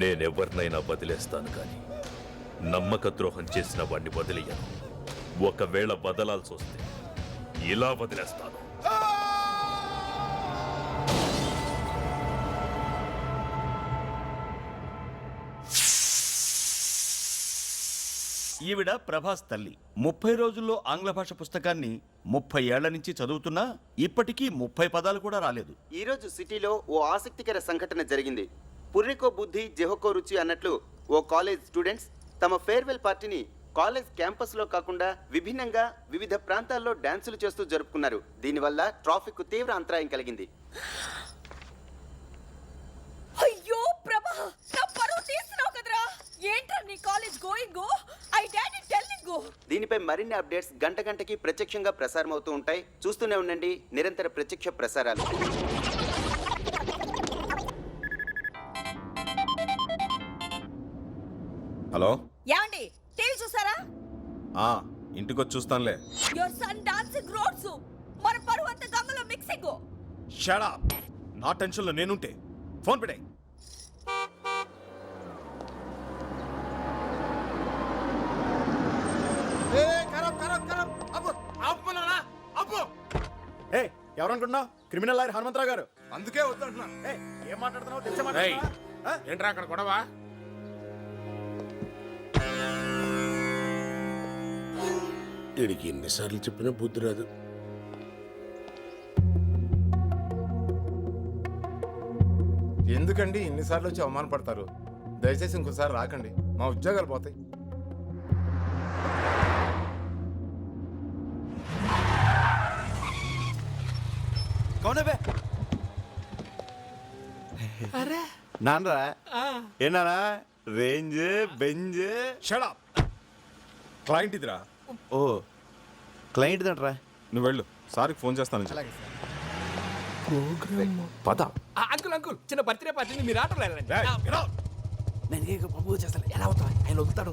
నేనెవరినైనా వదిలేస్తాను కానీ నమ్మక ద్రోహం చేసిన వాడిని వదిలేయను. ఒకవేళ వదలాల్సి వస్తే ఇలా వదిలేస్తాను. ఈవిడ ప్రభాస్ తల్లి. ముప్పై రోజుల్లో ఆంగ్ల భాష పుస్తకాన్ని ముప్పై ఏళ్ళ నుంచి చదువుతున్నా ఇప్పటికీ ముప్పై పదాలు కూడా రాలేదు. ఈరోజు సిటీలో ఓ ఆసక్తికర సంఘటన జరిగింది. పుర్రికో బుద్ధి జెహోకో రుచి అన్నట్లు ఓ కాలేజ్ స్టూడెంట్స్ తమ ఫేర్వెల్ పార్టీని కాలేజ్ క్యాంపస్లో కాకుండా విభిన్నంగా వివిధ ప్రాంతాల్లో డ్యాన్సులు చేస్తూ జరుపుకున్నారు. దీనివల్ల ట్రాఫిక్ తీవ్ర అంతరాయం కలిగింది అయ్యో ప్రభా నా పరువు తీస్తున్నావు కదరా ఏంట్రా నీ college going I daddy telling దీనిపై మరిన్ని అప్డేట్స్ గంట గంటకి ప్రత్యక్షంగా ప్రసారం అవుతూ ఉంటాయి. చూస్తూనే ఉండండి. నిరంతర ప్రత్యక్ష ప్రసారాలు. హలో? ఏమండి? టీవీ చూసారా? ఆ ఇంటికొచ్చి చూస్తానులే. యువర్ సన్ డాన్సింగ్ రోడ్స్ మన పరువు అంత గంగలో మిక్సింగ్ షడా నా టెన్షన్లో నేనుంటే. ఫోన్ పెట్టాయి. ఎవరనుకుంటున్నావు? క్రిమినల్ లాయర్ హనుమంతరావు గారు. అందుకే వద్దంటున్నా. ఏ ఏం మాట్లాడుతున్నావు? తెలిసే ఏయ్, మాట్లాడుతున్నావా? ఆ? ఏంట్రా అక్కడ గొడవ? వీడికి ఎన్నిసార్లు చెప్పినా బుద్ధి రాదు. ఎందుకండి ఇన్నిసార్లు వచ్చి అవమానపడతారు? దయచేసి ఇంకోసారి రాకండి. మా ఉద్యోగాలు పోతాయి. కౌనబే నాన్నరా? ఏనారా రేంజ్ బెంజ్. షడా క్లయింట్ ఇదిరా. ఓ క్లయింట్ దంట్రా? నువ్వు వెళ్ళు. సార్కి ఫోన్ చేస్తాను. పద. అంకుల్ అంకుల్ చిన్న బర్త్డే పార్టీని మీరు ఆటోలో వెళ్ళండి. నేను పప్పు చేస్తాను. ఎలా అవుతా ఆయన వదులుతాడు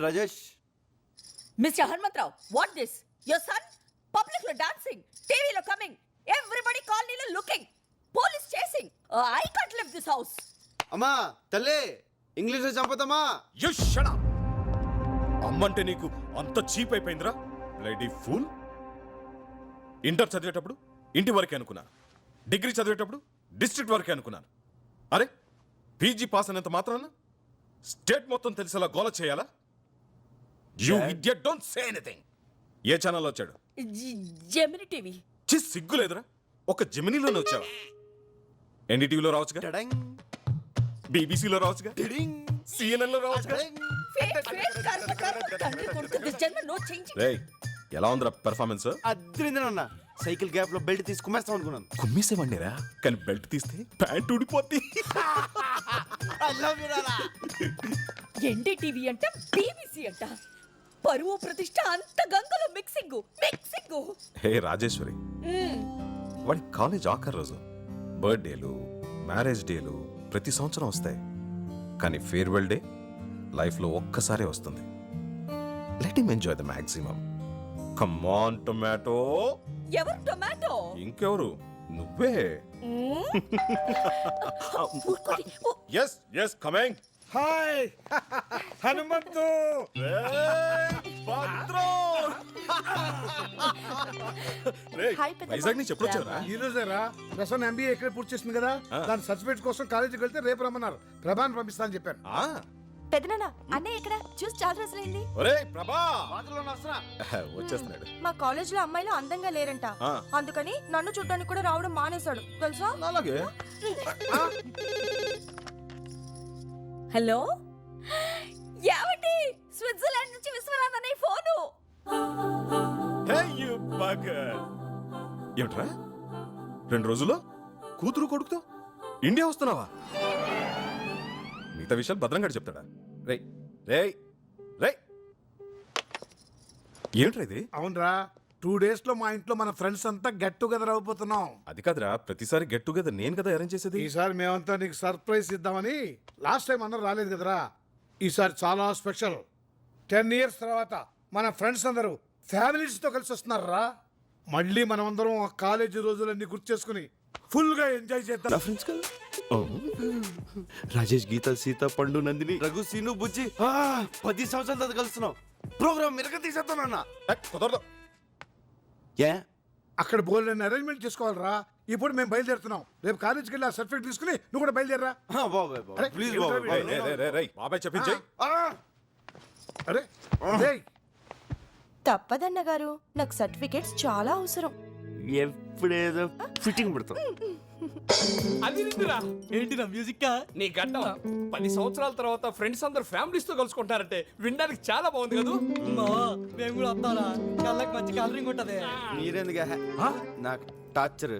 hi Rajesh. Mister Hanumantharao what this? Your son? పబ్లిక్లో డాన్సింగ్ టీవీలో కమింగ్ ఎవ్రీబడి కాలనీలో looking police chasing. I can't live this house అమ్మా తల్లి ఇంగ్లీష్లో చంపుతామా యు షడా అమ్మంటే నీకు అంత చీప్ అయిపోయిందిరా? లేడీ ఫూల్ ఇంటర్ చదివేటప్పుడు ఇంటి వరకే అనుకున్నాను. డిగ్రీ చదివేటప్పుడు డిస్ట్రిక్ట్ వరకే అనుకున్నాను. అరే పీజీ పాస్ అయినంత మాత్రాన? స్టేట్ మొత్తం తెలిసేలా గోల చేయాలా? You idiot don't say anything A channel వచ్చాడు? జెమిని టీవీ చి సిగ్గు లేదురా. ఒక జెమినీలోనే వచ్చావా ఎన్డీటీవీలో రావచ్చుగా? బీబీసీలో రావచ్చుగా? సిఎన్ఎన్లో రావచ్చుగా? రేయ్ ఎలా ఉందిరా పెర్ఫార్మెన్స్ అద్రిందనన్న సైకిల్ గ్యాప్లో బెల్ట్ తీసి కుమ్మేస్తాం అనుకున్నాను. కుమ్మేసేవాడినిరా? కానీ బెల్ట్ తీస్తే ప్యాంట్ ఊడిపోద్ది. ఎన్డీ టీవీ అంట బీబీసీ అంట. పరువు ప్రతిష్ట అంత గంగలో మిక్సింగ్ మిక్సింగ్. హే రాజేశ్వరి. వాడి కాలేజ్ ఆఖరి రోజు. బర్త్డేలు మ్యారేజ్ డేలు ప్రతి సంవత్సరం వస్తాయి. కానీ ఫేర్వెల్ డే లైఫ్లో ఒక్కసారే వస్తుంది. Let him enjoy the maximum come on tomato ఎవరు టొమాటో? ఇంకెవరు? నువ్వే. Yes yes coming hi. Hanumanthu. Vizag నుంచి ఎప్పుడు వచ్చారా ఈ రోజేరా ప్రసన్న ఎంబీఏ ఇక్కడ పూర్తి చేసింది కదా? దాని సర్టిఫికేట్ కోసం కాలేజీకి వెళ్తే రేపు రమ్మన్నారు. ప్రభాని పంపిస్తానని చెప్పాను. ఆ, పెదనాన్న అన్నయ్య ఎక్కడ? చూసి చాలా రోజులైంది ఒరేయ్ ప్రభా. వాటిలో వస్తున్నా. వచ్చేస్తున్నాడు. మా కాలేజ్లో అమ్మాయిలు అందంగా లేరంట. ఆ. అందుకని నన్ను చూడడానికి కూడా రావడం మానేశాడు. తెలుసా? అలాగే. హలో? ఏమండి స్విట్జర్లాండ్ నుంచి విశ్వనాథ్ అనే ఫోను! ఏమిట్రా? రెండు రోజుల్లో? కూతురు కొడుకుతో? ఇండియా వస్తున్నావా? మిగతా విషయాలు భద్రంగా చెప్తాడా? రేయ్ రేయ్ రేయ్. ఏమిట్రా ఇది? అవునరా. టూ డేస్లో మా ఇంట్లో మన ఫ్రెండ్స్ అంతా గెట్ టుగెదర్ అయిపోతున్నాం అది కాదురా ప్రతిసారి గెట్ టుగెదర్ నేను కదా అరేంజ్ చేసేది? ఈసారి మేమంతా నీకు సర్ప్రైజ్ ఇద్దామని లాస్ట్ టైం అందరూ రాలేదు కదరా. ఈసారి చాలా స్పెషల్. టెన్ ఇయర్స్ తర్వాత మన ఫ్రెండ్స్ అందరూ families తో కలిసి వస్తున్నారా? మళ్ళీ మనం అందరం ఆ కాలేజీ రోజులన్నీ గుర్తు చేసుకుని ఫుల్గా ఎంజాయ్ చేద్దాం. ఫ్రెండ్స్ కదా? రాజేష్ గీత సీత పండు నందిని రఘు సీను బుజ్జి. ఆ, పది సంవత్సరాల తర్వాత కలుస్తున్నాం. ప్రోగ్రామ్ మిరక తీసేస్తానన్నా ఏ, కుదరదు. ఏ? అక్కడ బోల్డ్ అరేంజ్మెంట్ చేసుకోవాలరా. ఇప్పుడు మేము బయలుదేరుతున్నాం. రేపు కాలేజీకి వెళ్ళి ఆ సర్టిఫికేట్ తీసుకుని నువ్వు కూడా బయలుదేరరా. బాబాయ్ అరే, ప్లీజ్ ఏమిట్రా బాబాయ్ వీడు? చెప్పించే అరే రేయ్, తప్పదన్న గారు నాకు సర్టిఫికేట్స్ చాలా అవసరం. ఎప్పుడేదో ఫిట్టింగ్ పెడతాం అది నిందిరా. ఏంటి నా మ్యూజిక్ నీ గడ్డం. పది సంవత్సరాల తర్వాత ఫ్రెండ్స్ అందరు ఫ్యామిలీస్తో కలుసుకుంటారంటే వినడానికి చాలా బాగుంది కదా? మేము కూడా వస్తారా కళ్ళకి మంచి కలరింగ్ ఉంటది. మీరెందుగా నాకు టార్చర్.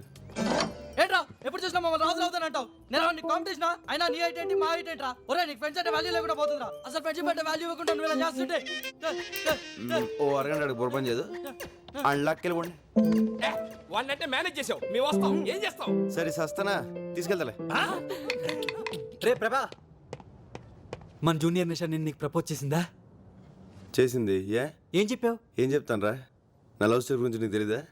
ఏంట్రా ఎప్పుడు చూసినా మమ్మల్ని రాజు అవుతానంటావు నేను నీకు కాంపిటీషన్ అయినా నీ హైట్ ఏంటి మా హైట్ ఏంట్రా? ఒరే నీకు ఫ్రెండ్స్ అంటే వాల్యూ లేకుండా పోతుందిరా. అసలు ఫ్రెండ్షిప్ అంటే వాల్యూ ఇవ్వకుండా నువ్వు ఇలా చేస్తుంటే. ఓ అరగంట బుర్రపని చేయదు అళ్ళకెళ్ళి పోండి వాళ్ళంటే మేనేజ్ చేసావు. మేము వస్తాం. ఏం చేస్తాం సరే సస్తానా. తీసుకెళ్తాలే. రే ప్రభా. మన జూనియర్ నిషా నేను నీకు ప్రపోజ్ చేసిందా? చేసింది. ఏ? ఏం చెప్పావు? ఏం చెప్తాను రా? నా లవ్ స్టోరీ గురించి నీకు తెలీదా?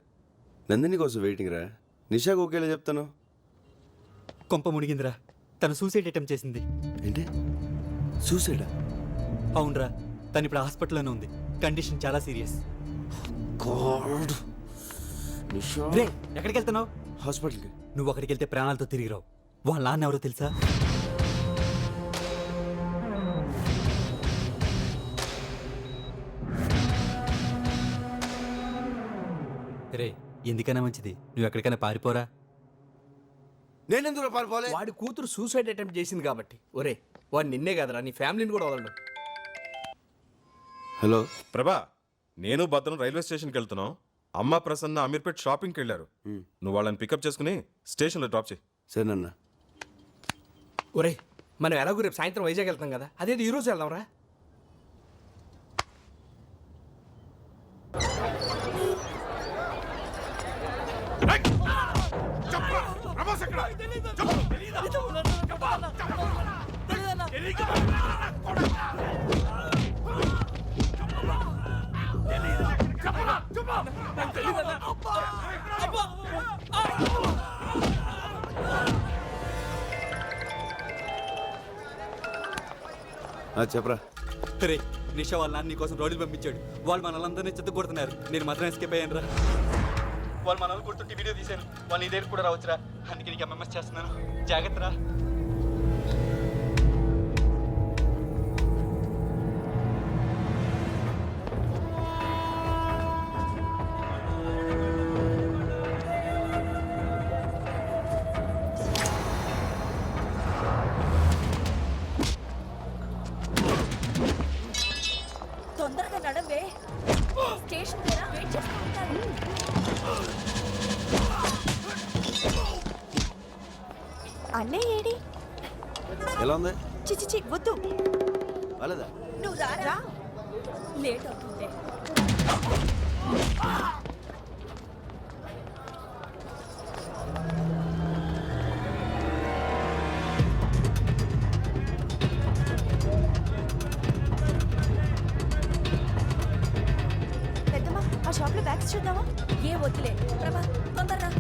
నందిని కోసం వెయిటింగ్ రా. నిషాకు ఒకేలా చెప్తాను? కొంప మునిగిందిరా. తను సూసైడ్ అటెంప్ట్ చేసింది. ఏంటి? సూసైడా అవునరా. తను ఇప్పుడు హాస్పిటల్లోనే ఉంది. కండిషన్ చాలా సీరియస్. గాడ్ నిషా? ఎక్కడికి వెళ్తున్నావు హాస్పిటల్కి. నువ్వు అక్కడికి వెళ్తే ప్రాణాలతో తిరిగి రావు వాళ్ళ నాన్న ఎవరో తెలుసా? రే ఎందుకైనా మంచిది. నువ్వు ఎక్కడికైనా పారిపోరా. నేనెందుకు పారిపోలే వాడి కూతురు సూసైడ్ అటెంప్ట్ చేసింది కాబట్టి. ఒరే వాడు నిన్నే కదరా నీ ఫ్యామిలీని కూడా వదలడు హలో. ప్రభా నేను భద్రం రైల్వే స్టేషన్కి వెళ్తున్నాం. అమ్మ ప్రసన్న అమీర్పేట్ షాపింగ్కి వెళ్ళారు నువ్వు వాళ్ళని పికప్ చేసుకుని స్టేషన్లో డ్రాప్ చేయి సరేనన్నా ఒరే మనం ఎలాగో రేపు సాయంత్రం వైజాగ్ వెళ్తాం కదా అదేది ఈ రోజు వెళ్దాం రా ఆ, చెప్పరా. రే నిషా వాళ్ళ నాన్న నీకోసం రోడ్లు పంపించాడు. వాళ్ళు మనల్ని చెత్త కొడుతున్నారు. నేను మాత్రం ఎస్కేప్ అయ్యాను రా. వాళ్ళు మనల్ని కొడుతుంటే వీడియో తీశాను. వాళ్ళు నీ దగ్గర కూడా రావచ్చురా. అందుకే నీకు ఎంఎంఎస్ చేస్తున్నాను. జాగ్రత్త రా. ఎలా ఉంది? చిచి చి వద్దు. వాళ్ళదా నువ్వు రారా? లేట్ అవుతుంది. పెద్దమ్మ ఆ బ్యాగ్స్ చూద్దామా? ఏ వద్దులే. ప్రభా తొందరగా.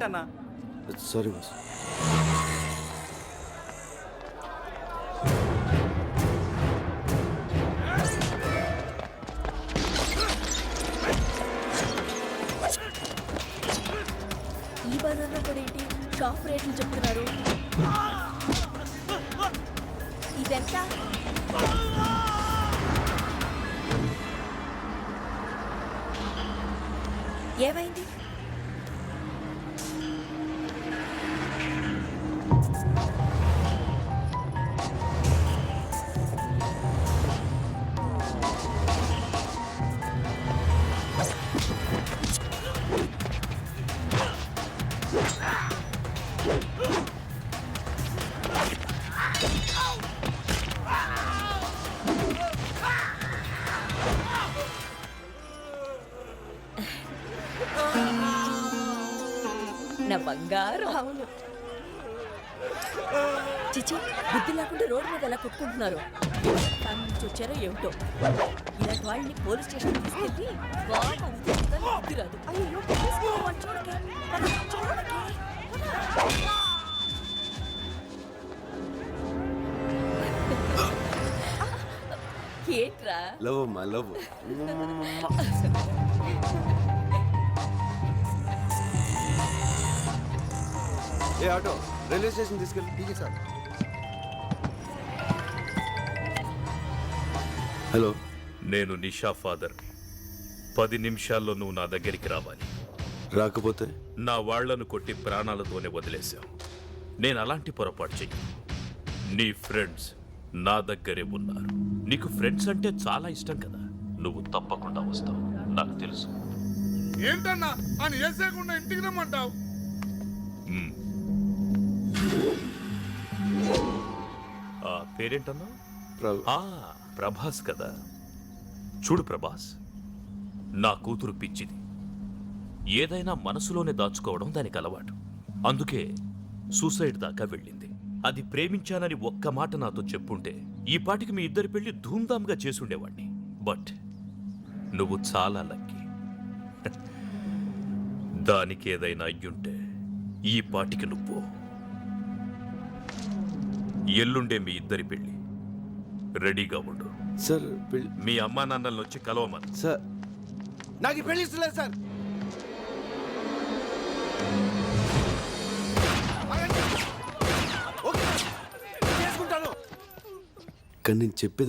ప్యాంట్ అన్నా సారీ బాస్ నా బంగారం. అవును. చిచి బుద్ధి లేకుండా రోడ్డు మీద ఎలా కొట్టుకుంటున్నారు? దాని నుంచి వచ్చారో ఏమిటో? ఇలాంటి వాళ్ళని పోలీస్ స్టేషన్ తీసుకెళ్ళి బాగా బుద్ధి రాదు. ఏంట్రా? లవ్ అమ్మా లవ్ ఏ ఆటో? రైల్వే స్టేషన్ తీసుకెళ్ళి ఠీక్ సార్. హలో. నేను నిషా ఫాదర్. పది నిమిషాల్లో నువ్వు నా దగ్గరికి రావాలి. రాకపోతే? నా వాళ్ళను కొట్టి ప్రాణాలతోనే వదిలేశావు. నేను అలాంటి పొరపాటు చెయ్యి నీ ఫ్రెండ్స్ నా దగ్గరే ఉన్నారు. నీకు ఫ్రెండ్స్ అంటే చాలా ఇష్టం కదా. నువ్వు తప్పకుండా వస్తావు. నాకు తెలుసు. ఏంటన్నా? అని వేసేయకుండా ఇంటికి రమ్మంటావు? ఆ పేరేంటన్నా? ప్రభు ఆ ప్రభాస్ కదా. చూడు ప్రభాస్ నా కూతురు పిచ్చిది. ఏదైనా మనసులోనే దాచుకోవడం దానికి అలవాటు. అందుకే సూసైడ్ దాకా వెళ్ళింది. అది ప్రేమించానని ఒక్క మాట నాతో చెప్పుంటే ఈ పాటికి మీ ఇద్దరి పెళ్ళి ధూమ్ధామ్గా చేసుండేవాణ్ణి. బట్ నువ్వు చాలా లక్కీ. దానికి ఏదైనా అయ్యుంటే ఈ పాటికి నువ్వు. ఎల్లుండే మీ ఇద్దరి పెళ్ళి రెడీగా ఉండు. సార్ మీ అమ్మా నాన్నల్ని వచ్చి కలవమని. సార్. నాకు పెళ్ళి ఇష్టలేదు సార్. కానీ నేను చెప్పేది